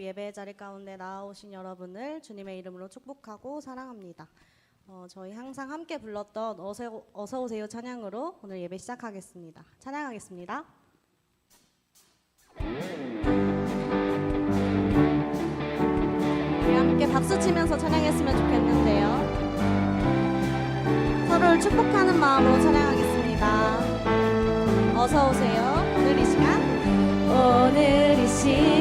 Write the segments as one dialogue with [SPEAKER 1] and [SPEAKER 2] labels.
[SPEAKER 1] 예배 자리 가운데 나오신 여러분을 주님의 이름으로 축복하고 사랑합니다. 어, 저희 항상 함께 불렀던 어서, 어서 오세요 찬양으로 오늘 예배 시작하겠습니다. 찬양하겠습니다. 우리 함께 박수 치면서 찬양했으면 좋겠는데요. 서로를 축복하는 마음으로 찬양하겠습니다. 어서 오세요. 오늘 이 시간. 오늘 이 시간.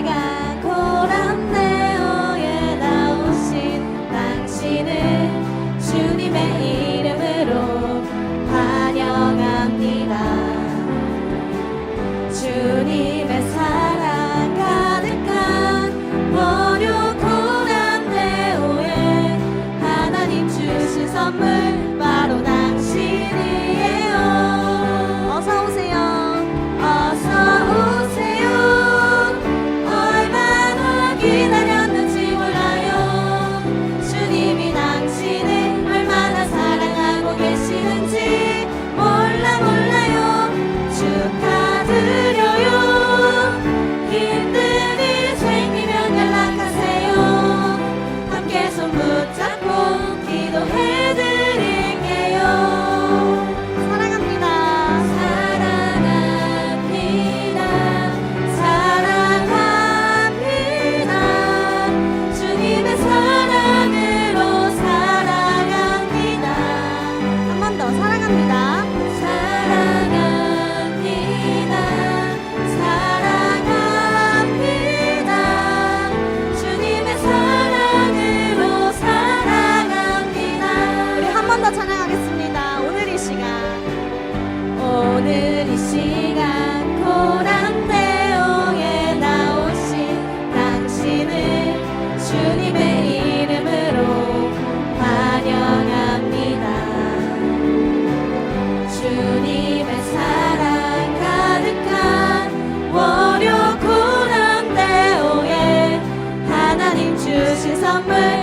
[SPEAKER 1] Amen.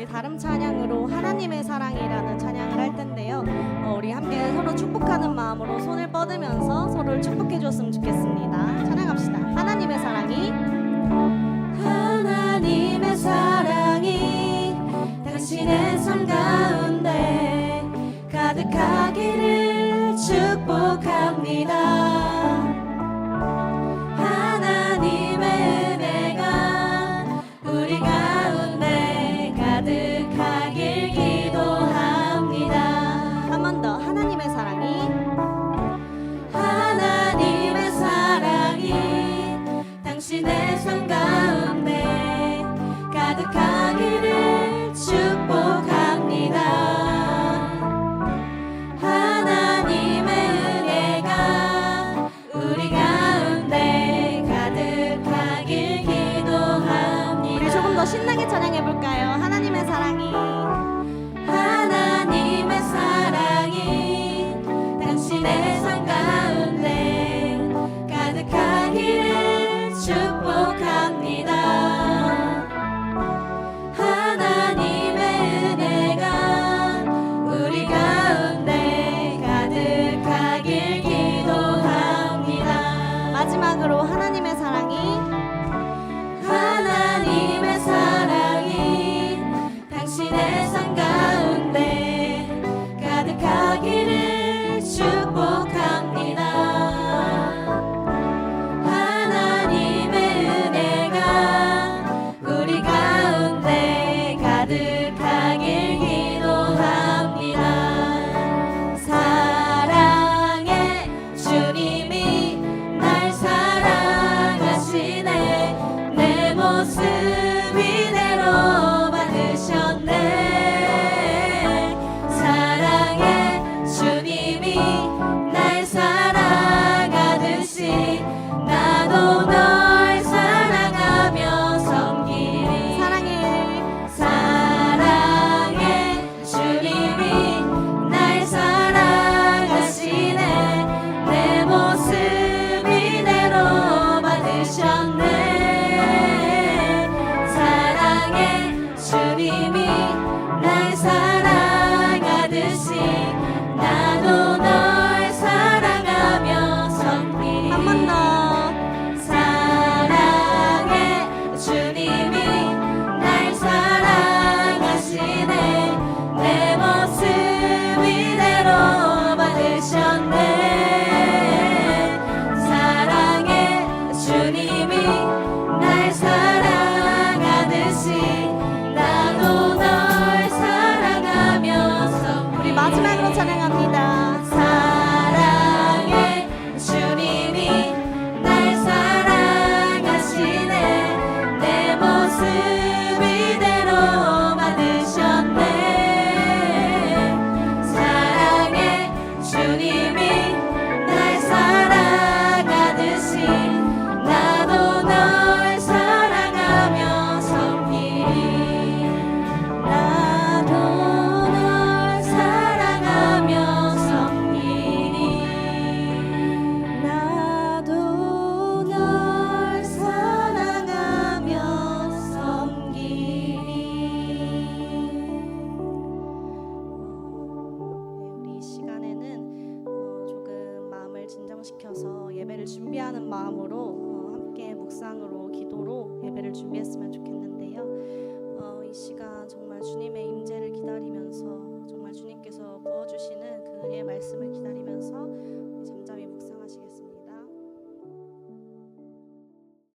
[SPEAKER 1] 우리 다른 찬양으로 하나님의 사랑이라는 찬양을 할 텐데요. 어, 우리 함께 서로 축복하는 마음으로 손을 뻗으면서 서로를 축복해 줬으면 좋겠습니다. 찬양합시다. 하나님의 사랑이 볼까요? 하나님의 사랑이. 주님이 날 사랑
[SPEAKER 2] mesmas